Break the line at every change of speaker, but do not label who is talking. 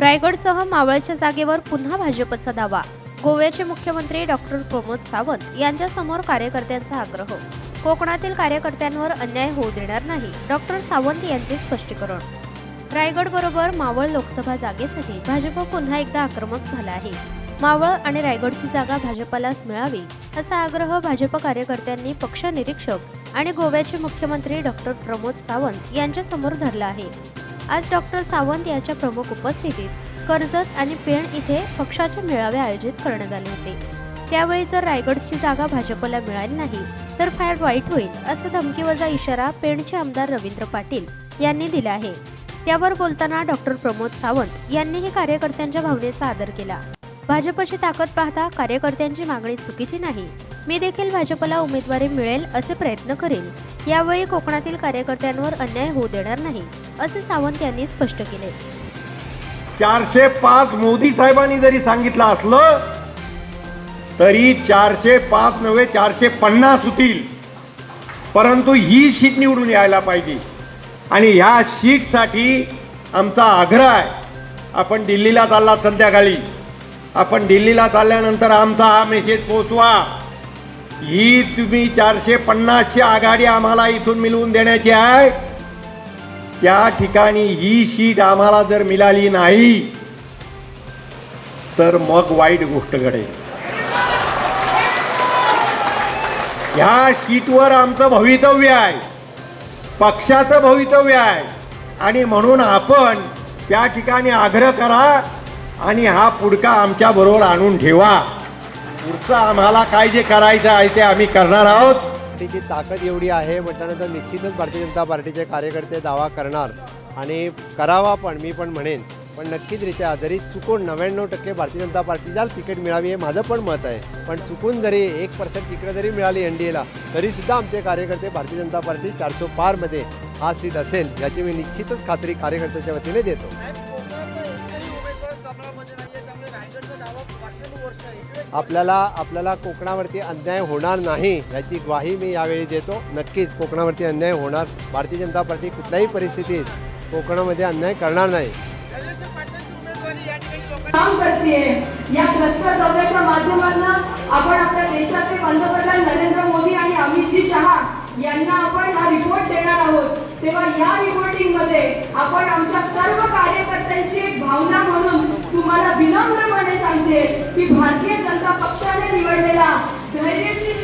रायगडसह मावळच्या जागेवर पुन्हा भाजपचा दावा. गोव्याचे मुख्यमंत्री डॉक्टर प्रमोद सावंत यांच्यासमोर कार्यकर्त्यांचा आग्रह. कोकणातील कार्यकर्त्यांवर अन्याय होऊ देणार नाही डॉक्टर सावंत यांचे स्पष्टीकरण. रायगड बरोबर मावळ लोकसभा जागेसाठी भाजप पुन्हा एकदा आक्रमक झाला आहे. मावळ आणि रायगडची जागा भाजपलाच मिळावी असा आग्रह भाजप कार्यकर्त्यांनी पक्ष निरीक्षक आणि गोव्याचे मुख्यमंत्री डॉक्टर प्रमोद सावंत यांच्यासमोर धरला आहे. आज डॉक्टर सावंत यांच्या प्रमुख उपस्थितीत कर्जत आणि पेण इथे पक्षाचे मेळावे आयोजित करण्यात आले होते. त्यावेळी जर रायगडची जागा भाजपला मिळाली नाही तर फार वाईट होईल असा धमकीवजा इशारा पेणचे आमदार रवींद्र पाटील यांनी दिला आहे. त्यावर बोलताना डॉक्टर प्रमोद सावंत यांनीही कार्यकर्त्यांच्या भावनेचा आदर केला. भाजपची ताकद पाहता कार्यकर्त्यांची मागणी चुकीची नाही. मी देखील भाजपला उमेदवारी मिळेल असे प्रयत्न करेन यावेळी कोकणातील कार्यकर्त्यांवर अन्याय होऊ देणार नाही असे सावंत यांनी स्पष्ट केले.
चारशे पाच मोदी साहेबांनी जरी सांगितलं असलं तरी चारशे पाच नव्हे चारशे पन्नास होतील. परंतु ही शीट निवडून यायला पाहिजे. आणि ह्या शीटसाठी आमचा आग्रह आहे. आपण दिल्लीला चालला संध्याकाळी. आपण दिल्लीला चालल्यानंतर आमचा हा मेसेज पोचवा ही तुम्ही चारशे पन्नासची आघाडी आम्हाला इथून मिळवून देण्याची आहे. त्या ठिकाणी ही शीट आम्हाला जर मिळाली नाही तर मग वाईट गोष्ट घडेल. ह्या शीटवर आमचं भवितव्य आहे. पक्षाचं भवितव्य आहे. आणि म्हणून आपण त्या ठिकाणी आग्रह करा आणि हा पुडका आमच्या बरोबर आणून ठेवा. पुढचं आम्हाला काय जे करायचं आहे ते आम्ही करणार आहोत.
पार्टीची ताकद एवढी आहे म्हटल्यानंतर निश्चितच भारतीय जनता पार्टीचे कार्यकर्ते दावा करणार आणि करावा पण मी पण म्हणेन. पण नक्कीचरित्या जरी चुकून नव्याण्णव टक्के भारतीय जनता पार्टीला तिकीट मिळावी हे माझं पण मत आहे. पण चुकून जरी एक पर्सेंट तिकीट जरी मिळाली एन डी एला तरीसुद्धा आमचे कार्यकर्ते भारतीय जनता पार्टी चारशे पारमध्ये हा सीट असेल याची मी निश्चितच खात्री कार्यकर्त्याच्या वतीने देतो. आपल्याला आपल्याला कोकणावरती अन्याय होणार नाही याची ग्वाही मी यावेळी देतो. नक्कीच कोकणावरती अन्याय होणार. भारतीय जनता पार्टी कुठल्याही परिस्थितीत कोकणामध्ये अन्याय करणार नाही.
काम करते. या क्लस्टर दौऱ्याच्या माध्यमातून आपण आपल्या देशाचे पंतप्रधान नरेंद्र मोदी आणि अमितजी शहा यांना आपण हा रिपोर्ट देणार आहोत. तेव्हा या रिपोर्टिंगमध्ये आपण आमच्या सर्व कार्यकर्ते की भारतीय जनता पक्षाने निवडलेला धैर्यशील